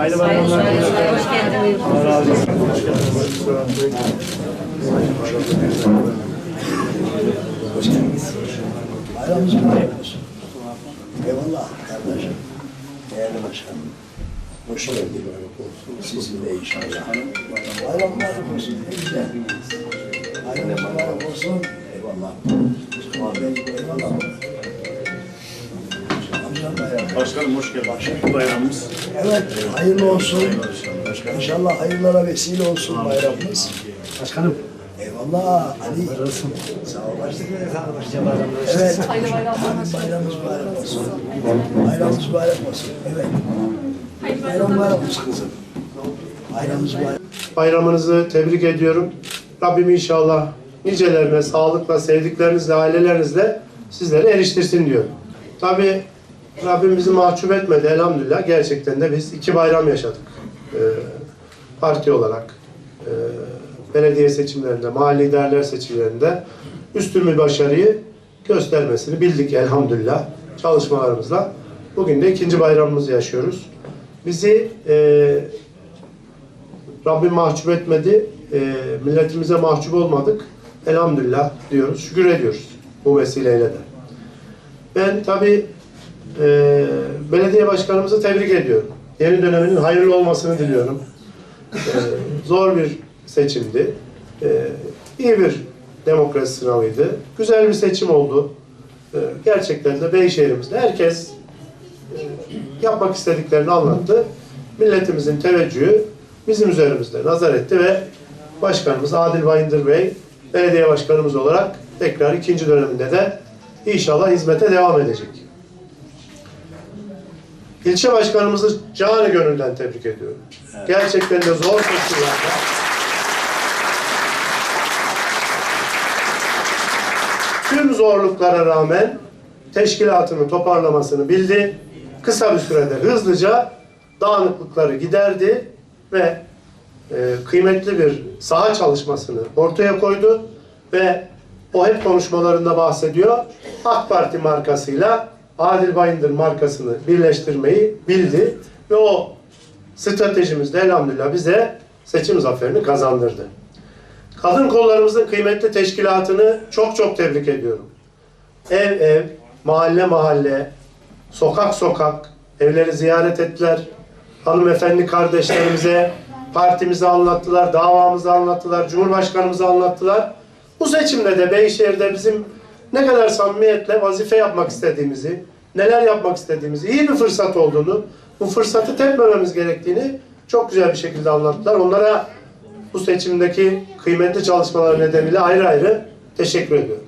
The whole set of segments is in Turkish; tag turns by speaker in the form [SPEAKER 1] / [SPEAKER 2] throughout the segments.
[SPEAKER 1] Hayırlı bayramlar.
[SPEAKER 2] Hoş geldiniz.
[SPEAKER 1] Allah razı olsun. Hoş geldiniz.
[SPEAKER 3] Bayramımız mübarek olsun. Eyvallah kardeşim. Değerli başkanım. Hoş geldin. Sizin de inşallah. Bayram mübarek olsun. Ne güzel. Bayram mübarek olsun. Eyvallah. Eyvallah. Bayram.
[SPEAKER 1] Başkanım hoş geldin. Bayramımız.
[SPEAKER 3] Evet, hayırlı olsun. İnşallah hayırlara vesile olsun bayramımız.
[SPEAKER 1] Başkanım.
[SPEAKER 3] Eyvallah Ali. Sağ ol başkanım. Evet. Hayırlı bayramımız mübarek olsun. Bayramımız mübarek olsun. Evet. Bayram mübarek olsun kızım. Bayramımız mübarek.
[SPEAKER 4] Bayramınızı tebrik ediyorum. Rabbim inşallah nicelerine sağlıkla, sevdiklerinizle, ailelerinizle sizleri eriştirsin diyor. Tabi Rabbim bizi mahcup etmedi elhamdülillah. Gerçekten de biz iki bayram yaşadık. Ee, parti olarak, e, belediye seçimlerinde, mahalli idareler seçimlerinde üstün bir başarıyı göstermesini bildik elhamdülillah çalışmalarımızla. Bugün de ikinci bayramımızı yaşıyoruz. Bizi e, Rabbim mahcup etmedi. E, milletimize mahcup olmadık. Elhamdülillah diyoruz. Şükür ediyoruz bu vesileyle de. Ben tabii e, belediye başkanımızı tebrik ediyorum. Yeni döneminin hayırlı olmasını diliyorum. E, zor bir seçimdi. E, iyi bir demokrasi sınavıydı. Güzel bir seçim oldu. E, gerçekten de Beyşehir'imizde herkes e, yapmak istediklerini anlattı. Milletimizin teveccühü bizim üzerimizde nazar etti ve Başkanımız Adil Bayındır Bey belediye başkanımız olarak tekrar ikinci döneminde de inşallah hizmete devam edecek. İlçe başkanımızı canı gönülden tebrik ediyorum. Gerçekten de zor koşullarda tüm zorluklara rağmen teşkilatını toparlamasını bildi. Kısa bir sürede hızlıca dağınıklıkları giderdi ve e, kıymetli bir saha çalışmasını ortaya koydu ve o hep konuşmalarında bahsediyor. AK Parti markasıyla Adil Bayındır markasını birleştirmeyi bildi ve o stratejimizde elhamdülillah bize seçim zaferini kazandırdı. Kadın kollarımızın kıymetli teşkilatını çok çok tebrik ediyorum. Ev ev, mahalle mahalle, sokak sokak evleri ziyaret ettiler. Hanımefendi kardeşlerimize partimizi anlattılar, davamızı anlattılar, Cumhurbaşkanımızı anlattılar. Bu seçimde de Beyşehir'de bizim ne kadar samimiyetle vazife yapmak istediğimizi, neler yapmak istediğimizi, iyi bir fırsat olduğunu, bu fırsatı tepmememiz gerektiğini çok güzel bir şekilde anlattılar. Onlara bu seçimdeki kıymetli çalışmalar nedeniyle ayrı ayrı teşekkür ediyorum.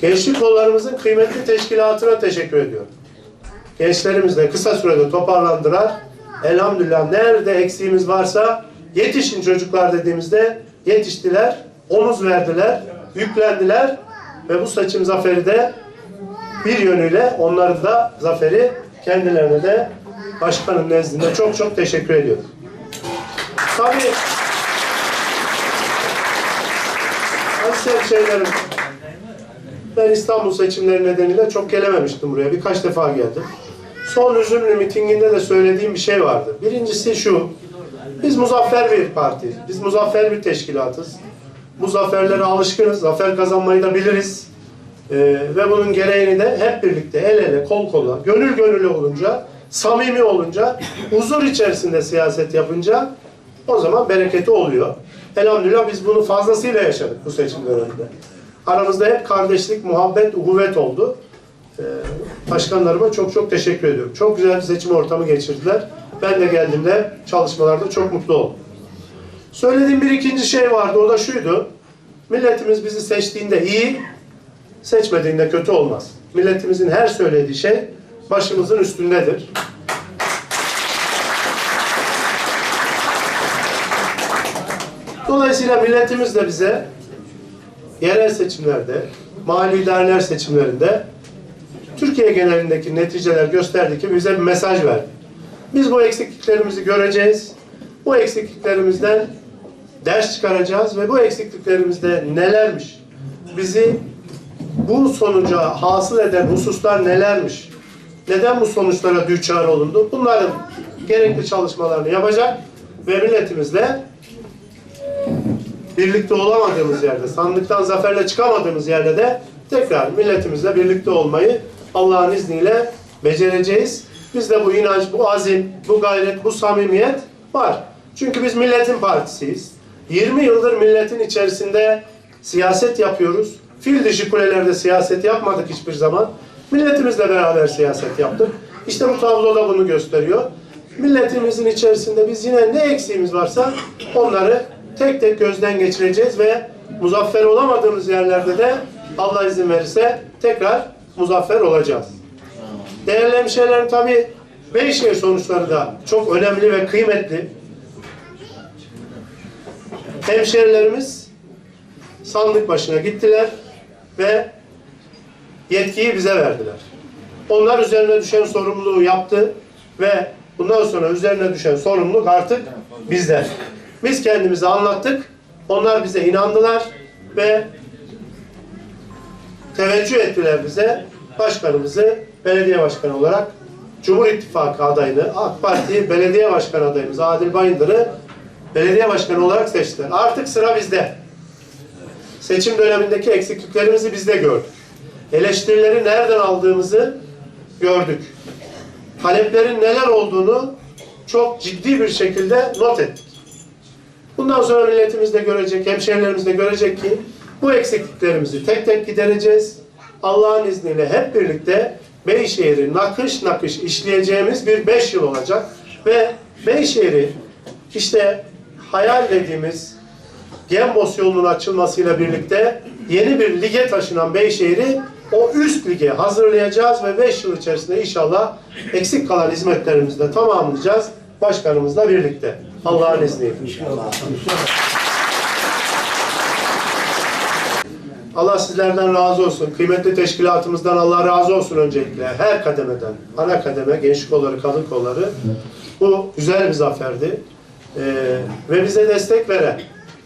[SPEAKER 4] Gençlik kollarımızın kıymetli teşkilatına teşekkür ediyorum. Gençlerimiz de kısa sürede toparlandılar. Elhamdülillah nerede eksiğimiz varsa yetişin çocuklar dediğimizde yetiştiler, omuz verdiler, yüklendiler ve bu seçim zaferi de bir yönüyle onların da zaferi kendilerine de başkanın nezdinde çok çok teşekkür ediyorum. Tabii aziz şeylerim ben İstanbul seçimleri nedeniyle çok gelememiştim buraya. Birkaç defa geldim. Son üzümlü mitinginde de söylediğim bir şey vardı. Birincisi şu. Biz muzaffer bir partiyiz. Biz muzaffer bir teşkilatız. Bu alışkınız. Zafer kazanmayı da biliriz. Ee, ve bunun gereğini de hep birlikte el ele, kol kola, gönül gönüle olunca, samimi olunca, huzur içerisinde siyaset yapınca o zaman bereketi oluyor. Elhamdülillah biz bunu fazlasıyla yaşadık bu seçim döneminde. Aramızda hep kardeşlik, muhabbet, uhuvvet oldu. Ee, başkanlarıma çok çok teşekkür ediyorum. Çok güzel bir seçim ortamı geçirdiler. Ben de geldiğimde çalışmalarda çok mutlu oldum. Söylediğim bir ikinci şey vardı. O da şuydu. Milletimiz bizi seçtiğinde iyi, seçmediğinde kötü olmaz. Milletimizin her söylediği şey başımızın üstündedir. Dolayısıyla milletimiz de bize yerel seçimlerde, mali idareler seçimlerinde Türkiye genelindeki neticeler gösterdi ki bize bir mesaj verdi. Biz bu eksikliklerimizi göreceğiz. Bu eksikliklerimizden ders çıkaracağız ve bu eksikliklerimizde nelermiş? Bizi bu sonuca hasıl eden hususlar nelermiş? Neden bu sonuçlara düçar olundu? Bunların gerekli çalışmalarını yapacak ve milletimizle birlikte olamadığımız yerde, sandıktan zaferle çıkamadığımız yerde de tekrar milletimizle birlikte olmayı Allah'ın izniyle becereceğiz. Bizde bu inanç, bu azim, bu gayret, bu samimiyet var. Çünkü biz milletin partisiyiz. 20 yıldır milletin içerisinde siyaset yapıyoruz. Fil dişi kulelerde siyaset yapmadık hiçbir zaman. Milletimizle beraber siyaset yaptık. İşte bu tablo da bunu gösteriyor. Milletimizin içerisinde biz yine ne eksiğimiz varsa onları tek tek gözden geçireceğiz ve muzaffer olamadığımız yerlerde de Allah izin verirse tekrar muzaffer olacağız. Değerli hemşehrilerim tabi Beyşehir sonuçları da çok önemli ve kıymetli. Hemşehrilerimiz sandık başına gittiler ve yetkiyi bize verdiler. Onlar üzerine düşen sorumluluğu yaptı ve bundan sonra üzerine düşen sorumluluk artık bizde. Biz kendimize anlattık, onlar bize inandılar ve teveccüh ettiler bize. Başkanımızı belediye başkanı olarak Cumhur İttifakı adayını, AK Parti belediye başkanı adayımız Adil Bayındır'ı belediye başkanı olarak seçtiler. Artık sıra bizde. Seçim dönemindeki eksikliklerimizi biz de gördük. Eleştirileri nereden aldığımızı gördük. Taleplerin neler olduğunu çok ciddi bir şekilde not ettik. Bundan sonra milletimiz de görecek, hemşehrilerimiz de görecek ki bu eksikliklerimizi tek tek gidereceğiz. Allah'ın izniyle hep birlikte Beyşehir'i nakış nakış işleyeceğimiz bir beş yıl olacak. Ve Beyşehir'i işte hayal dediğimiz Gembos yolunun açılmasıyla birlikte yeni bir lige taşınan Beyşehir'i o üst lige hazırlayacağız ve 5 yıl içerisinde inşallah eksik kalan hizmetlerimizi de tamamlayacağız başkanımızla birlikte. Allah'ın izniyle. Allah sizlerden razı olsun. Kıymetli teşkilatımızdan Allah razı olsun öncelikle. Her kademeden, ana kademe, gençlik kolları, kadın kolları. Bu güzel bir zaferdi. Ee, ve bize destek veren,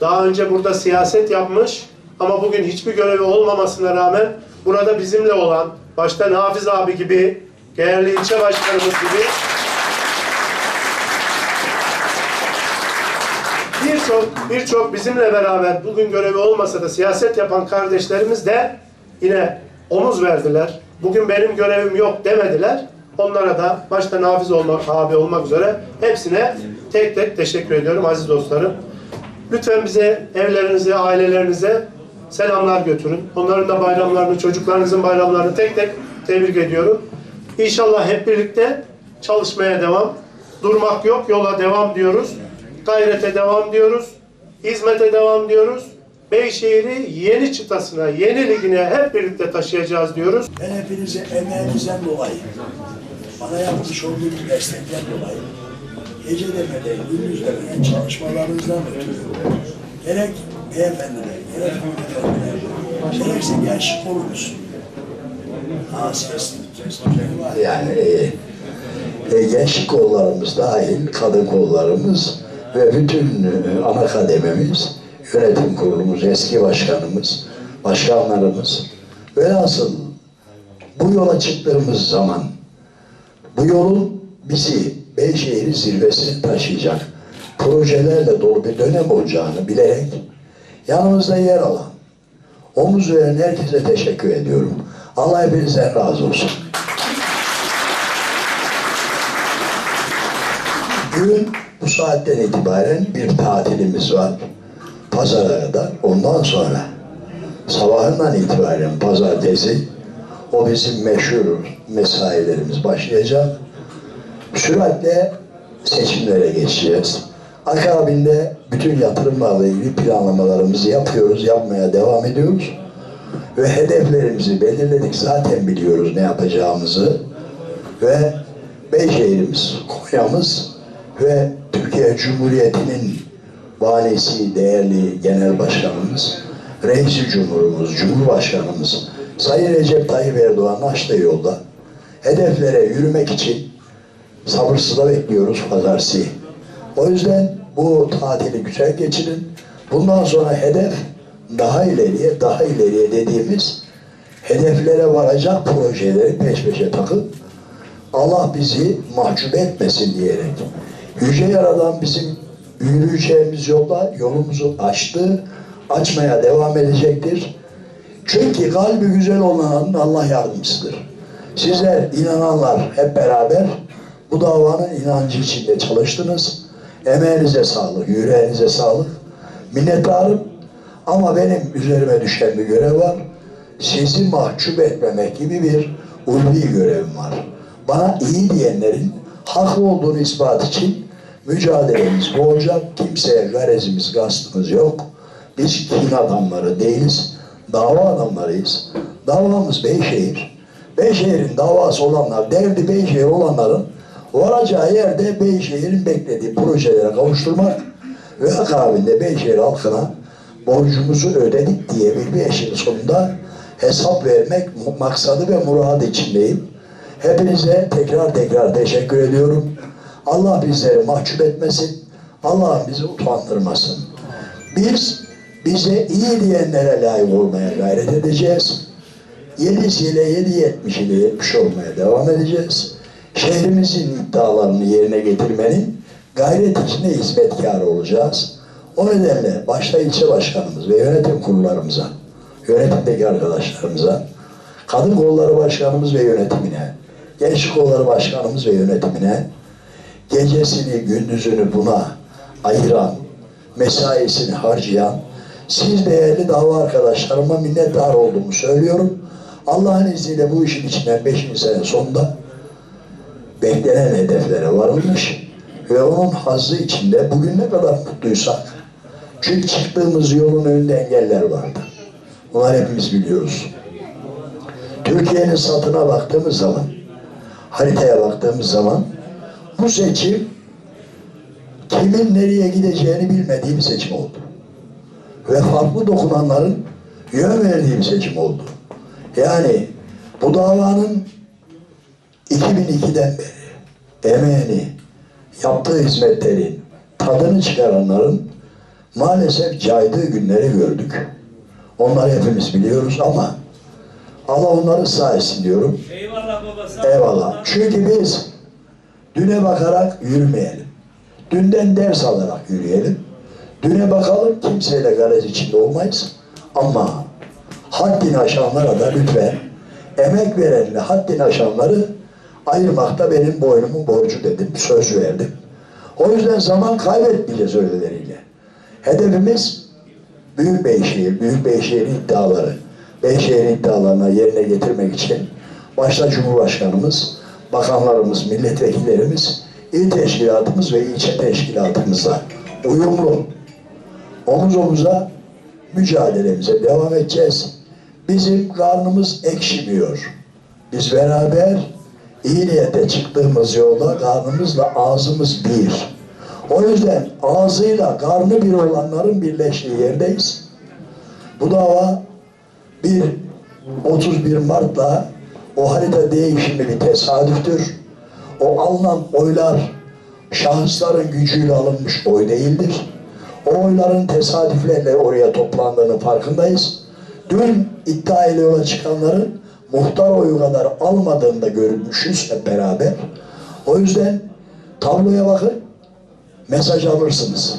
[SPEAKER 4] daha önce burada siyaset yapmış ama bugün hiçbir görevi olmamasına rağmen burada bizimle olan, başta Nafiz abi gibi, değerli ilçe başkanımız gibi birçok birçok bizimle beraber bugün görevi olmasa da siyaset yapan kardeşlerimiz de yine omuz verdiler. Bugün benim görevim yok demediler. Onlara da başta Nafiz olmak, abi olmak üzere hepsine tek tek teşekkür ediyorum aziz dostlarım. Lütfen bize, evlerinize, ailelerinize selamlar götürün. Onların da bayramlarını, çocuklarınızın bayramlarını tek tek tebrik ediyorum. İnşallah hep birlikte çalışmaya devam. Durmak yok, yola devam diyoruz. Gayrete devam diyoruz. Hizmete devam diyoruz. Beyşehir'i yeni çıtasına, yeni ligine hep birlikte taşıyacağız diyoruz.
[SPEAKER 3] Ben hepinize emeğinizden dolayı, bana yapmış olduğunuz destekten dolayı, gece demeden, gündüz demeden çalışmalarınızdan ötürü, gerek beyefendiler, gerek hanımefendiler, gerekse sesli, sesli var.
[SPEAKER 2] Yani e, e, gençlik kollarımız dahil kadın kollarımız ve bütün e, ana kadememiz, yönetim kurulumuz, eski başkanımız, başkanlarımız velhasıl bu yola çıktığımız zaman bu yolun bizi Beyşehir'i zirvesine taşıyacak projelerle dolu bir dönem olacağını bilerek yanımızda yer alan, omuz veren herkese teşekkür ediyorum. Allah hepinizden razı olsun. Bugün bu saatten itibaren bir tatilimiz var. Pazara kadar. Ondan sonra sabahından itibaren pazartesi o bizim meşhur mesailerimiz başlayacak. Süratle seçimlere geçeceğiz. Akabinde bütün yatırımlarla ilgili planlamalarımızı yapıyoruz, yapmaya devam ediyoruz. Ve hedeflerimizi belirledik. Zaten biliyoruz ne yapacağımızı. Ve Beyşehir'imiz, Konya'mız ve Türkiye Cumhuriyeti'nin valisi, değerli genel başkanımız, reisi cumhurumuz, cumhurbaşkanımız Sayın Recep Tayyip Erdoğan açtığı yolda hedeflere yürümek için sabırsızla bekliyoruz pazartesi. O yüzden bu tatili güzel geçirin. Bundan sonra hedef daha ileriye, daha ileriye dediğimiz hedeflere varacak projeleri peş peşe takıp Allah bizi mahcup etmesin diyerek Yüce Yaradan bizim yürüyeceğimiz yolda yolumuzu açtı, açmaya devam edecektir. Çünkü kalbi güzel olanın Allah yardımcısıdır. Sizler inananlar hep beraber bu davanın inancı içinde çalıştınız. Emeğinize sağlık, yüreğinize sağlık. Minnettarım ama benim üzerime düşen bir görev var. Sizi mahcup etmemek gibi bir ulvi görevim var. Bana iyi diyenlerin haklı olduğunu ispat için mücadelemiz bu. Kimseye garezimiz, gastımız yok. Biz kin adamları değiliz. Dava adamlarıyız. Davamız Beyşehir. Beyşehir'in davası olanlar, derdi Beyşehir olanların varacağı yerde Beyşehir'in beklediği projelere kavuşturmak ve akabinde Beyşehir halkına borcumuzu ödedik diye bir beş yıl sonunda hesap vermek maksadı ve muradı içindeyim. Hepinize tekrar tekrar teşekkür ediyorum. Allah bizleri mahcup etmesin. Allah bizi utandırmasın. Biz bize iyi diyenlere layık olmaya gayret edeceğiz. Yedisiyle yedi yetmişiyle yetmiş olmaya devam edeceğiz. Şehrimizin iddialarını yerine getirmenin gayret içinde hizmetkar olacağız. O nedenle başta ilçe başkanımız ve yönetim kurullarımıza, yönetimdeki arkadaşlarımıza, kadın kolları başkanımız ve yönetimine, gençlik kolları başkanımız ve yönetimine, gecesini gündüzünü buna ayıran, mesaisini harcayan, siz değerli dava arkadaşlarıma minnettar olduğumu söylüyorum. Allah'ın izniyle bu işin içinden 5. sene sonunda beklenen hedeflere varılmış ve onun hazzı içinde bugün ne kadar mutluysak çünkü çıktığımız yolun önünde engeller vardı. Bunları hepimiz biliyoruz. Türkiye'nin satına baktığımız zaman, haritaya baktığımız zaman bu seçim kimin nereye gideceğini bilmediği bir seçim oldu. Ve farklı dokunanların yön verdiği seçim oldu. Yani bu davanın 2002'den beri emeğini, yaptığı hizmetlerin, tadını çıkaranların maalesef caydığı günleri gördük. Onları hepimiz biliyoruz ama Allah onları etsin diyorum.
[SPEAKER 5] Eyvallah baba sağ.
[SPEAKER 2] Eyvallah. Çünkü biz düne bakarak yürümeyelim. Dünden ders alarak yürüyelim. Düne bakalım kimseyle garez içinde olmayız. Ama haddini aşanlara da lütfen emek verenle haddini aşanları ayırmakta benim boynumun borcu dedim. Söz verdim. O yüzden zaman kaybetmeyeceğiz öyleleriyle. Hedefimiz Büyük Beyşehir, Büyük Beyşehir'in iddiaları, Beyşehir'in iddialarına yerine getirmek için başta Cumhurbaşkanımız, bakanlarımız, milletvekillerimiz, il teşkilatımız ve ilçe teşkilatımızla uyumlu, omuz omuza mücadelemize devam edeceğiz. Bizim karnımız ekşimiyor. Biz beraber iyi niyete çıktığımız yolda karnımızla ağzımız bir. O yüzden ağzıyla karnı bir olanların birleştiği yerdeyiz. Bu dava bir 31 Mart'la o harita değişimi bir tesadüftür. O alınan oylar şahısların gücüyle alınmış oy değildir. O oyların tesadüflerle oraya toplandığını farkındayız. Dün iddia ile yola çıkanların muhtar oyu kadar almadığını da görmüşüz hep beraber. O yüzden tabloya bakın, mesaj alırsınız.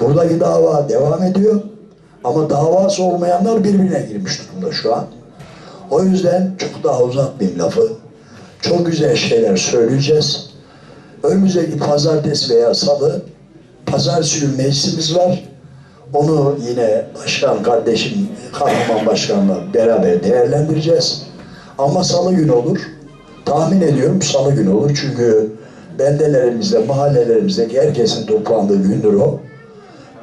[SPEAKER 2] Buradaki dava devam ediyor. Ama davası olmayanlar birbirine girmiş durumda şu an. O yüzden çok daha uzatmayayım lafı. Çok güzel şeyler söyleyeceğiz. Önümüzdeki pazartesi veya salı pazar günü meclisimiz var. Onu yine başkan kardeşim, kahraman başkanla beraber değerlendireceğiz. Ama salı günü olur. Tahmin ediyorum salı günü olur. Çünkü beldelerimizde, mahallelerimizde herkesin toplandığı gündür o.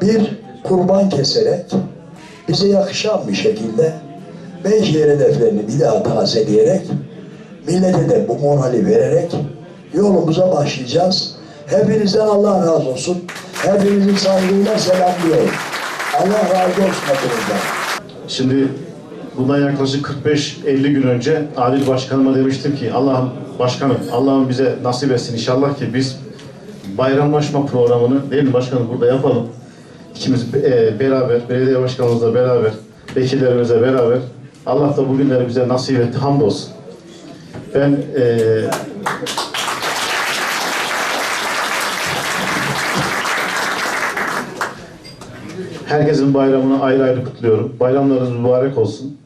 [SPEAKER 2] Bir kurban keserek bize yakışan bir şekilde Beyşehir hedeflerini bir daha tazeleyerek millete de bu morali vererek yolumuza başlayacağız. Hepinizden Allah razı olsun. Hepinizi saygıyla selamlıyorum. Allah razı olsun hepinizden.
[SPEAKER 1] Şimdi bundan yaklaşık 45-50 gün önce Adil Başkanıma demiştim ki Allah'ım başkanım Allah'ım bize nasip etsin inşallah ki biz bayramlaşma programını değil mi başkanım burada yapalım. İkimiz e, beraber, belediye başkanımızla beraber, vekillerimizle beraber Allah da bugünleri bize nasip etti hamdolsun. Ben e, Herkesin bayramını ayrı ayrı kutluyorum. Bayramlarınız mübarek olsun.